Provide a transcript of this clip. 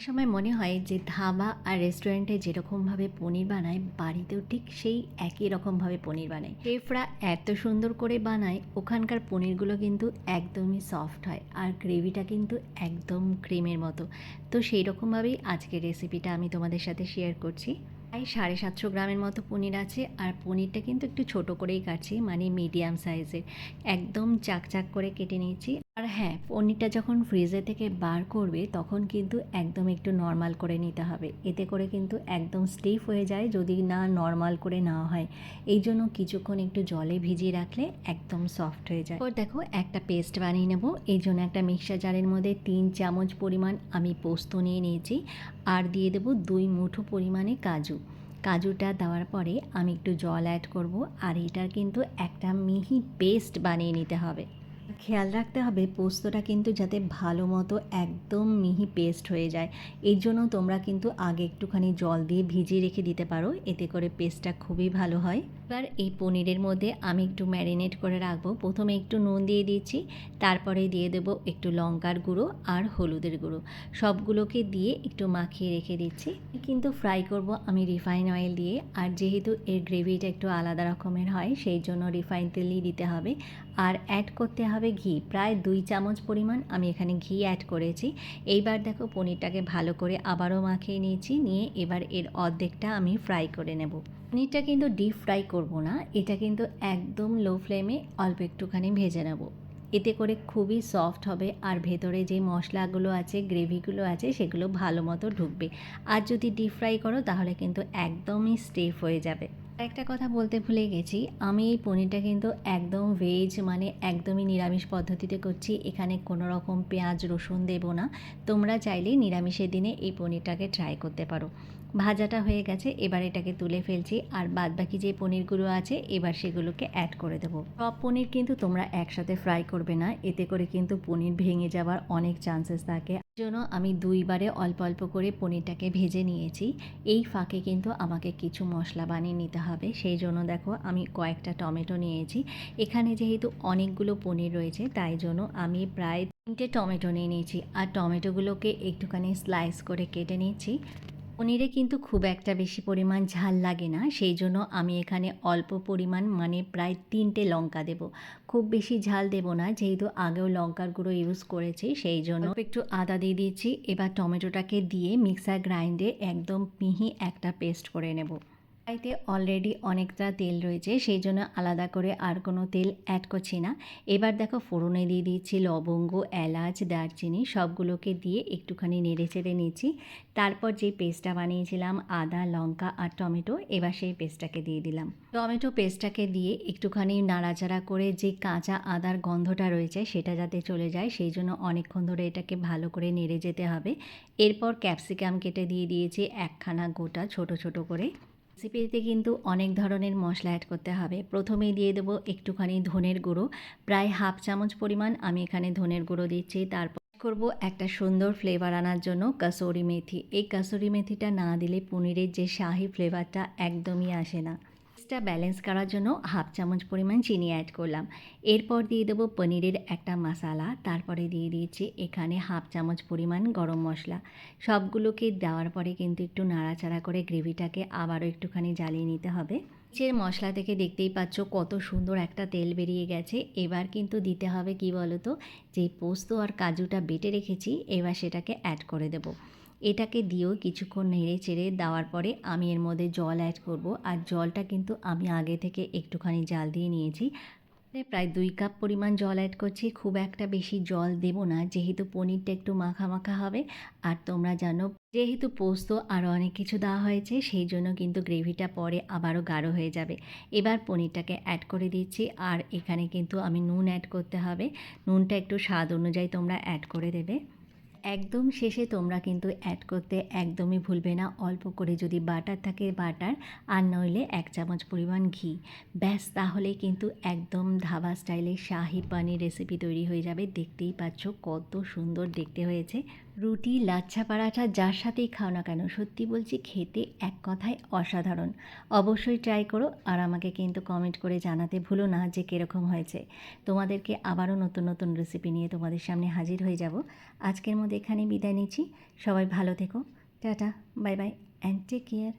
সময় মনে হয় যে ধাবা আর রেস্টুরেন্টে যেরকমভাবে পনির বানায়, বাড়িতেও ঠিক সেই একই রকমভাবে পনির বানায়। শেফরা এত সুন্দর করে বানায়, ওখানকার পনিরগুলো কিন্তু একদমই সফট হয় আর গ্রেভিটা কিন্তু একদম ক্রিমের মতো। তো সেই রকমভাবেই আজকের রেসিপিটা আমি তোমাদের সাথে শেয়ার করছি। প্রায় সাড়ে সাতশো গ্রামের মতো পনির আছে আর পনিরটা কিন্তু একটু ছোট করেই কাটছি মানে মিডিয়াম সাইজের একদম চাকচাক করে কেটে নিয়েছি। আর হ্যাঁ পনিরটা যখন ফ্রিজে থেকে বার করবে, তখন কিন্তু একদম একটু নর্মাল করে নিতে হবে। এতে করে কিন্তু একদম স্টিফ হয়ে যায় যদি না নর্মাল করে নেওয়া হয়। এই জন্য কিছুক্ষণ একটু জলে ভিজিয়ে রাখলে একদম সফট হয়ে যায়। এরপর দেখো, একটা পেস্ট বানিয়ে নেব। এই জন্য একটা মিক্সার জারের মধ্যে তিন চামচ পরিমাণ আমি পোস্ত নিয়ে নিয়েছি। আর দিয়ে দেবো দুই মুঠো পরিমাণে কাজু। কাজুটা দেওয়ার পরে আমি একটু জল অ্যাড করব। আর এটার কিন্তু একটা মিহি পেস্ট বানিয়ে নিতে হবে। খেয়াল রাখতে হবে পোস্তটা কিন্তু যাতে ভালো মতো একদম মিহি পেস্ট হয়ে যায়। এর জন্য তোমরা কিন্তু আগে একটুখানি জল দিয়ে ভিজিয়ে রেখে দিতে পারো। এতে করে পেস্টটা খুবই ভালো হয়। এবার এই পনিরের মধ্যে আমি একটু ম্যারিনেট করে রাখব। প্রথমে একটু নুন দিয়ে দিয়েছি তারপরে দিয়ে দেবো একটু লঙ্কার গুঁড়ো আর হলুদের গুঁড়ো। সবগুলোকে দিয়ে একটু মাখিয়ে রেখে দিচ্ছি। কিন্তু ফ্রাই করব আমি রিফাইন অয়েল দিয়ে। আর যেহেতু এর গ্রেভিটা একটু আলাদা রকমের হয়, সেই জন্য রিফাইন তেলই দিতে হবে। আর অ্যাড করতে হবে ঘি। প্রায় দুই চামচ পরিমাণ আমি এখানে ঘি অ্যাড করেছি। এইবার দেখো পনিরটাকে ভালো করে আবারও মাখিয়ে নিয়েছি। নিয়ে এবার এর অর্ধেকটা আমি ফ্রাই করে নেব। পনিরটা কিন্তু ডিপ ফ্রাই করব না, এটা কিন্তু একদম লো ফ্লেমে অল্প একটুখানি ভেজে নেব। এতে করে খুবই সফট হবে আর ভেতরে যে মশলাগুলো আছে গ্রেভিগুলো আছে, সেগুলো ভালো মতো ঢুকবে। আর যদি ডিপ ফ্রাই করো, তাহলে কিন্তু একদমই স্টেফ হয়ে যাবে। একটা কথা বলতে ভুলে গেছি, আমি এই পনিরটা কিন্তু একদম ভেজ মানে একদমই নিরামিষ পদ্ধতিতে করছি, এখানে কোনো রকম পেঁয়াজ, রসুন দেবো না। তোমরা চাইলে নিরামিষের দিনে এই পনিরটাকে ট্রাই করতে পারো। ভাজাটা হয়ে গেছে, এবার এটাকে তুলে ফেলছি। আর বাদ বাকি যে পনিরগুলো আছে, এবার সেগুলোকে অ্যাড করে দেবো। সব পনির কিন্তু তোমরা একসাথে ফ্রাই করবে না। এতে করে কিন্তু পনির ভেঙে যাওয়ার অনেক চান্সেস থাকে। জন্য আমি দুইবারে অল্প অল্প করে পনিরটাকে ভেজে নিয়েছি। এই ফাঁকে কিন্তু আমাকে কিছু মশলা বানিয়ে নিতে হবে। সেই জন্য দেখো, আমি কয়েকটা টমেটো নিয়েছি। এখানে যেহেতু অনেকগুলো পনির রয়েছে, তাই জন্য আমি প্রায় তিনটে টমেটো নিয়ে নিয়েছি। আর টমেটোগুলোকে একটুখানি স্লাইস করে কেটে নিচ্ছি। পনিরে কিন্তু খুব একটা বেশি পরিমাণ ঝাল লাগে না, সেই জন্য আমি এখানে অল্প পরিমাণ মানে প্রায় তিনটে লঙ্কা দেব। খুব বেশি ঝাল দেব না, যেহেতু আগেও লঙ্কার গুঁড়ো ইউজ করেছি, সেই জন্য একটু আদা দিয়ে দিয়েছি, এবার টমেটোটাকে দিয়ে মিক্সার গ্রাইন্ডে একদম মিহি একটা পেস্ট করে নেব। কড়াইতে অলরেডি অনেকটা তেল রয়েছে, সেই জন্য আলাদা করে আর কোনো তেল অ্যাড করছি না। এবার দেখো ফোড়নে দিয়ে দিচ্ছি লবঙ্গ, এলাচ, দারচিনি, সবগুলোকে দিয়ে একটুখানি নেড়ে চেড়ে নিচ্ছি। তারপর যে পেস্টটা বানিয়েছিলাম, আদা, লঙ্কা আর টমেটো, এবার সেই পেস্টটাকে দিয়ে দিলাম। টমেটো পেস্টটাকে দিয়ে একটুখানি নাড়াচাড়া করে যে কাঁচা আদার গন্ধটা রয়েছে, সেটা যাতে চলে যায়, সেই জন্য অনেকক্ষণ ধরে এটাকে ভালো করে নেড়ে যেতে হবে। এরপর ক্যাপসিকাম কেটে দিয়ে দিয়েছি একখানা গোটা ছোট ছোট করে। রেসিপিতে কিন্তু অনেক ধরনের মশলা অ্যাড করতে হবে। প্রথমেই দিয়ে দেবো একটুখানি ধনের গুঁড়ো, প্রায় হাফ চামচ পরিমাণ আমি এখানে ধনের গুঁড়ো দিচ্ছি। তারপর করব একটা সুন্দর ফ্লেভার আনার জন্য কাসুরি মেথি। এই কাসুরি মেথিটা না দিলে পনিরের যে শাহি ফ্লেভারটা একদমই আসে না। টেস্টটা ব্যালেন্স করার জন্য হাফ চামচ পরিমাণ চিনি অ্যাড করলাম। এরপর দিয়ে দেবো পনিরের একটা মশালা তারপরে দিয়ে দিয়েছি এখানে হাফ চামচ পরিমাণ গরম মশলা। সবগুলোকে দেওয়ার পরে কিন্তু একটু নাড়াচাড়া করে গ্রেভিটাকে আবারও একটুখানি জ্বালিয়ে নিতে হবে। নিচের মশলা থেকে দেখতেই পাচ্ছ কত সুন্দর একটা তেল বেরিয়ে গেছে। এবার কিন্তু দিতে হবে কি বলতো? যে পোস্ত আর কাজুটা বেটে রেখেছি, এবার সেটাকে অ্যাড করে দেবো। এটাকে দিয়েও কিছুক্ষণ নেড়ে চেড়ে দেওয়ার পরে আমি এর মধ্যে জল অ্যাড করব। আর জলটা কিন্তু আমি আগে থেকে একটুখানি জাল দিয়ে নিয়েছি। প্রায় দুই কাপ পরিমাণ জল অ্যাড করছি। খুব একটা বেশি জল দেব না। যেহেতু পনিরটা একটু মাখা মাখা হবে। আর তোমরা জানো, যেহেতু পোস্ত আরও অনেক কিছু দেওয়া হয়েছে, সেই জন্য কিন্তু গ্রেভিটা পরে আবারও গাঢ় হয়ে যাবে। এবার পনিরটাকে অ্যাড করে দিচ্ছি। আর এখানে কিন্তু আমি নুন অ্যাড করতে হবে। নুনটা একটু স্বাদ অনুযায়ী তোমরা অ্যাড করে দেবে। একদম শেষে তোমরা কিন্তু অ্যাড করতে একদমই ভুলবে না। অল্প করে যদি বাটার থাকে বাটার আর নইলে এক চামচ পরিমাণ ঘি। ব্যাস তাহলে কিন্তু একদম ধাবা স্টাইলে শাহি পানির রেসিপি তৈরি হয়ে যাবে। দেখতেই পাচ্ছ কত সুন্দর দেখতে হয়েছে। রুটি, লাচ্ছা পারাঠা যার সাথেই খাও না কেন? সত্যি বলছি, খেতে এক কথায় অসাধারণ। অবশ্যই ট্রাই করো আর আমাকে কিন্তু কমেন্ট করে জানাতে ভুলো না যে কীরকম হয়েছে। তোমাদেরকে আবারও নতুন নতুন রেসিপি নিয়ে তোমাদের সামনে হাজির হয়ে যাব। আজকের মধ্যে এখানে বিদায় নিচ্ছি। সবাই ভালো থেকো। Tata bye bye and take care